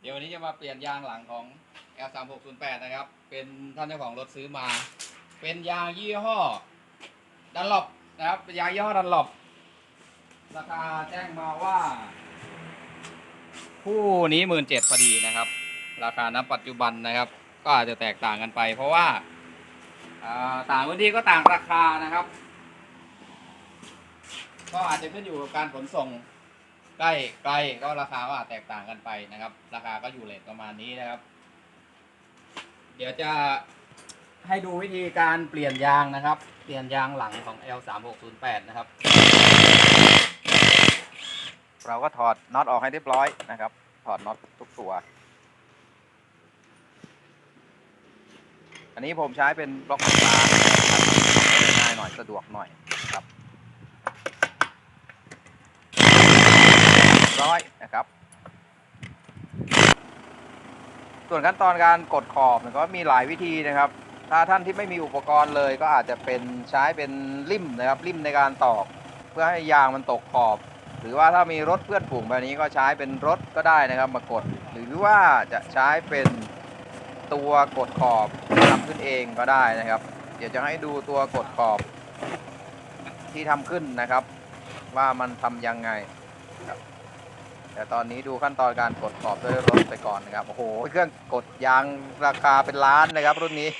เดี๋ยววันนี้จะมาเปลี่ยนยางหลังของ L3608 นะครับ เป็นท่านเจ้าของรถซื้อมา เป็นยางยี่ห้อดันหลบนะครับเป็นยางยี่ห้อดันหลบราคาแจ้งมาว่า คู่นี้หมื่นเจ็ดพอดีนะครับ ราคาณปัจจุบันนะครับ ก็อาจจะแตกต่างกันไป เพราะว่าอ่าต่างพื้นที่ก็ต่างราคานะครับ ก็อาจจะขึ้นอยู่กับการขนส่ง ใกล้ไกลก็ราคาก็อาจแตกต่างกันไปนะครับ ราคาก็อยู่เลทประมาณนี้นะครับ เดี๋ยวจะให้ดูวิธีการเปลี่ยนยางนะครับ เปลี่ยนยางหลังของ L3608 นะครับ เราก็ถอดน็อตออกให้เรียบร้อยนะครับ ถอดน็อตทุกตัว อันนี้ผมใช้เป็นบล็อกไฟฟ้านะครับง่ายหน่อยสะดวกหน่อยครับ ร้อยนะครับ ส่วนขั้นตอนการกดขอบก็มีหลายวิธีนะครับ ถ้าท่านที่ไม่มีอุปกรณ์เลยก็อาจจะเป็นใช้เป็นลิมนะครับลิมในการตอก เพื่อให้ยางมันตกขอบ หรือว่าถ้ามีรถเพื่อนฝูงแบบนี้ก็ใช้เป็นรถก็ได้นะครับ มากด หรือว่าจะใช้เป็นตัวกดขอบทำขึ้นเองก็ได้นะครับ เดี๋ยวจะให้ดูตัวกดขอบที่ทำขึ้นนะครับ ว่ามันทำยังไงครับ แต่ตอนนี้ดูขั้นตอนการกดขอบด้วยรถไปก่อนนะครับโอ้โหเครื่องกดยางราคาเป็นล้านนะครับ รุ่นนี้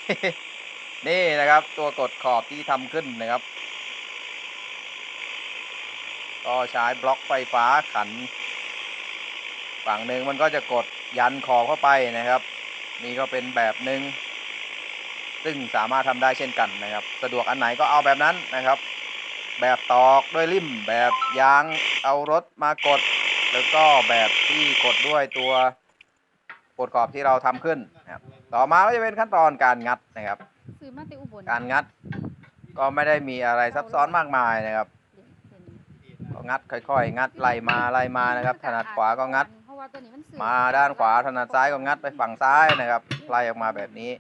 นี่นะครับ ตัวกดขอบที่ทำขึ้นนะครับ ก็ใช้บล็อกไฟฟ้าขัน ฝั่งหนึ่งมันก็จะกดยันขอบเข้าไปนะครับ นี่ก็เป็นแบบหนึ่งซึ่งสามารถทำได้เช่นกันนะครับ สะดวกอันไหนก็เอาแบบนั้นนะครับ แบบตอกด้วยลิ่มแบบยางเอารถมากด แล้วก็แบบที่กดด้วยตัวกดขอบที่เราทำขึ้นนะครับต่อมาก็จะเป็นขั้นตอนการงัดนะครับซื้อมาแต่อุบลการงัด ก็ไม่ได้มีอะไรซับซ้อนมากมายนะครับก็งัดค่อยๆ งัดไล่มาไล่มานะครับ ถนัดขวาก็งัดเพราะว่าตัวนี้มันซื้อมาด้านขวาถนัดซ้ายก็งัดไปฝั่งซ้ายนะครับไล่ออกมาแบบนี้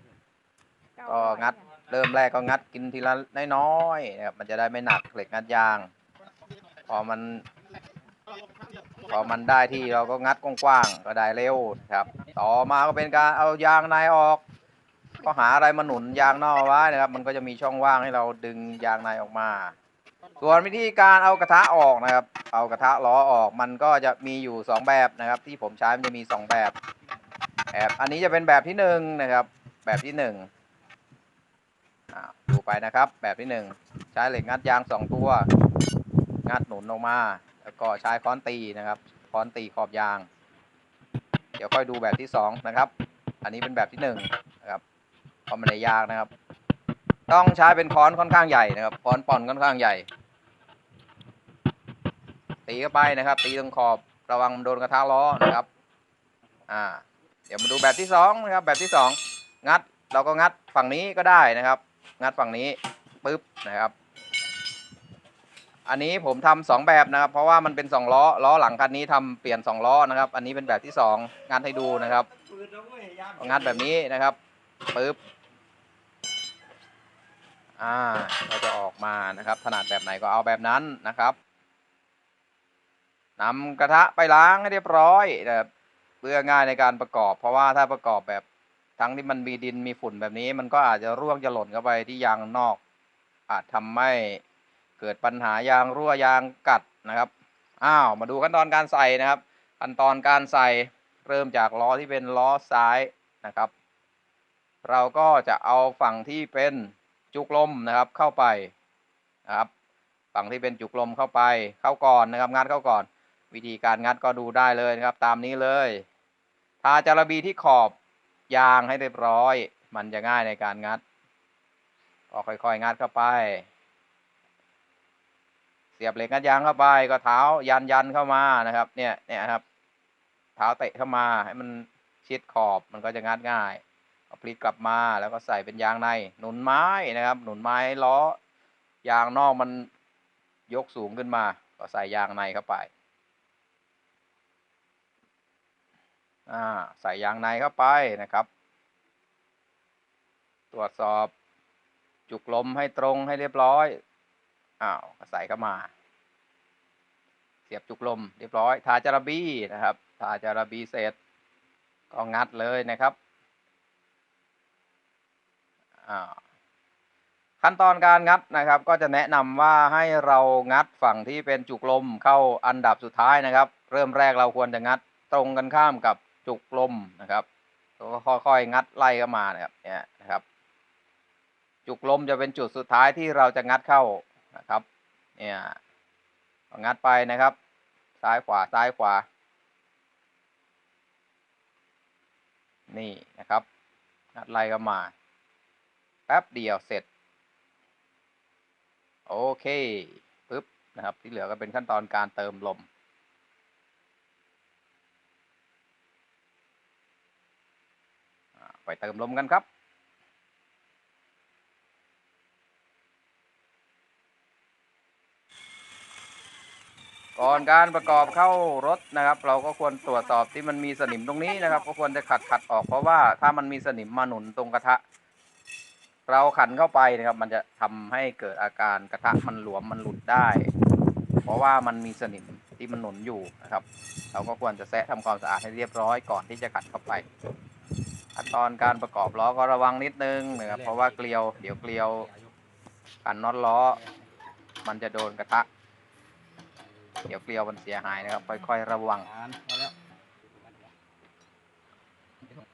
ก็งัดเริ่มแรกก็งัดกินทีละน้อยๆนะครับมันจะได้ไม่หนักเหล็กงัดยาง พอมัน พอมันได้ที่เราก็งัดกว้างๆก็ได้เร็วนะครับ ต่อมาก็เป็นการเอายางในออก ก็หาอะไรมาหนุนยางนอกไว้นะครับ มันก็จะมีช่องว่างให้เราดึงยางในออกมา ส่วนวิธีการเอากระทะออกนะครับ เอากระทะล้อออกมันก็จะมีอยู่สองแบบนะครับ ที่ผมใช้มันจะมีสองแบบแบบอันนี้จะเป็นแบบที่หนึ่งนะครับ แบบที่หนึ่งดูไปนะครับ แบบที่หนึ่งใช้เหล็กงัดยางสองตัว งัดหนุนออกมา แล้วก็ใช้ค้อนตีนะครับค้อนตีขอบยาง เดี๋ยวค่อยดูแบบที่สองนะครับ อันนี้เป็นแบบที่หนึ่งนะครับเพราะมันยากนะครับ ต้องใช้เป็นค้อนค่อนข้างใหญ่นะครับค้อนป่อนค่อนข้างใหญ่ ตีเข้าไปนะครับ ตีตรงขอบระวังโดนกระทะล้อนะครับ อ่า เดี๋ยวมาดูแบบที่สองนะครับ แบบที่สองงัดเราก็งัดฝั่งนี้ก็ได้นะครับ งัดฝั่งนี้ปึ๊บนะครับ อันนี้ผมทำสองแบบนะครับ เพราะว่ามันเป็นสองล้อล้อหลังคันนี้ทำเปลี่ยนสองล้อนะครับ อันนี้เป็นแบบที่สองงัดให้ดูนะครับงัดแบบนี้นะครับปึ๊บอ่าก็จะออกมานะครับ ถนัดแบบไหนก็เอาแบบนั้นนะครับนำกระทะไปล้างให้เรียบร้อยนะครับเพื่อง่ายในการประกอบ เพราะว่าถ้าประกอบแบบทั้งที่มันมีดินมีฝุ่นแบบนี้ มันก็อาจจะร่วงจะหล่นเข้าไปที่ยางนอก อาจทำให้ เกิดปัญหายางรั่วยางกัดนะครับอ้าวมาดูขั้นตอนการใส่นะครับ ขั้นตอนการใส่เริ่มจากล้อที่เป็นล้อซ้ายนะครับ เราก็จะเอาฝั่งที่เป็นจุกลมนะครับเข้าไปนะครับฝั่งที่เป็นจุกลมเข้าไปเข้าก่อนนะครับงัดเข้าก่อน วิธีการงัดก็ดูได้เลยนะครับ ตามนี้เลยทาจารบีที่ขอบยางให้เรียบร้อย มันจะง่ายในการงัด ก็ค่อยๆ งัดเข้าไป เสียบเหล็กงัดยางเข้าไปก็เท้ายันยันเข้ามานะครับ เนี่ยเนี่ยครับ เท้าเตะเข้ามาให้มันชิดขอบมันก็จะงัดง่ายเอาพลิกกลับมาแล้วก็ใส่เป็นยางในหนุนไม้นะครับ หนุนไม้ล้อยางนอกมันยกสูงขึ้นมา ก็ใส่ยางในเข้าไปอ่าใส่ยางในเข้าไปนะครับ ตรวจสอบจุกลมให้ตรงให้เรียบร้อย อ้าวใส่เข้ามา เสียบจุกลมเรียบร้อย ทาจาระบีนะครับ ทาจาระบีเสร็จ ก็งัดเลยนะครับอ่าขั้นตอนการงัดนะครับก็จะแนะนำว่าให้เรางัดฝั่งที่เป็นจุกลมเข้าอันดับสุดท้ายนะครับ เริ่มแรกเราควรจะงัดตรงกันข้ามกับจุกลมนะครับแล้วก็ค่อยๆงัดไล่เข้ามานะครับเนี่ยนะครับ จุกลมจะเป็นจุดสุดท้ายที่เราจะงัดเข้า นะครับเนี่ยงัดไปนะครับ ซ้ายขวาซ้ายขวา นี่นะครับงัดไล่เข้ามา แป๊บเดียวเสร็จ โอเคปึ๊บนะครับ ที่เหลือก็เป็นขั้นตอนการเติมลมไปเติมลมกันครับ ก่อนการประกอบเข้ารถนะครับ เราก็ควรตรวจสอบที่มันมีสนิมตรงนี้นะครับ ก็ควรจะขัดขัดออกเพราะว่าถ้ามันมีสนิมมาหนุนตรงกระทะ เราขันเข้าไปนะครับ มันจะทำให้เกิดอาการกระทะมันหลวมมันหลุดได้ เพราะว่ามันมีสนิมที่มันหนุนอยู่นะครับ เราก็ควรจะแซะทำความสะอาดให้เรียบร้อยก่อนที่จะขัดเข้าไปขั้นตอนการประกอบล้อก็ระวังนิดนึงนะครับเพราะว่าเกลียวเดี๋ยวเกลียวกันน็อตล้อ มันจะโดนกระทะ เดี๋ยวเกลียวมันเสียหายนะครับ ค่อยๆระวัง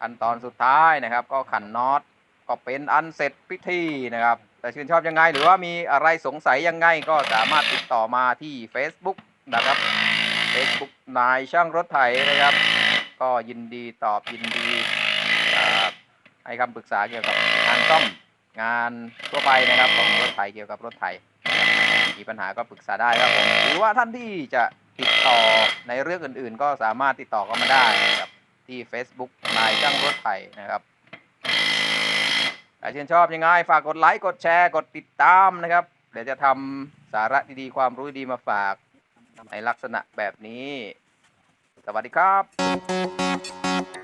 ขั้นตอนสุดท้ายนะครับ ก็ขันน็อตก็เป็นอันเสร็จพิธีนะครับ แต่ชื่นชอบยังไง หรือว่ามีอะไรสงสัยยังไงก็สามารถติดต่อมาที่ Facebook นะครับ Facebook นายช่างรถไถนะครับ ก็ยินดีตอบยินดีอ่าให้คำปรึกษาเกี่ยวกับงานซ่อมงานทั่วไปนะครับของรถไถเกี่ยวกับรถไถ มีปัญหาก็ปรึกษาได้ครับผมหรือว่าท่านที่จะติดต่อในเรื่องอื่นๆ ก็สามารถติดต่อเข้ามาได้นะครับที่ Facebook นายช่างรถไถนะครับถ้าชื่นชอบยังไงฝากกดไลค์กดแชร์กดติดตามนะครับ เดี๋ยวจะทำสาระดีๆ ความรู้ดีมาฝากในลักษณะแบบนี้ สวัสดีครับ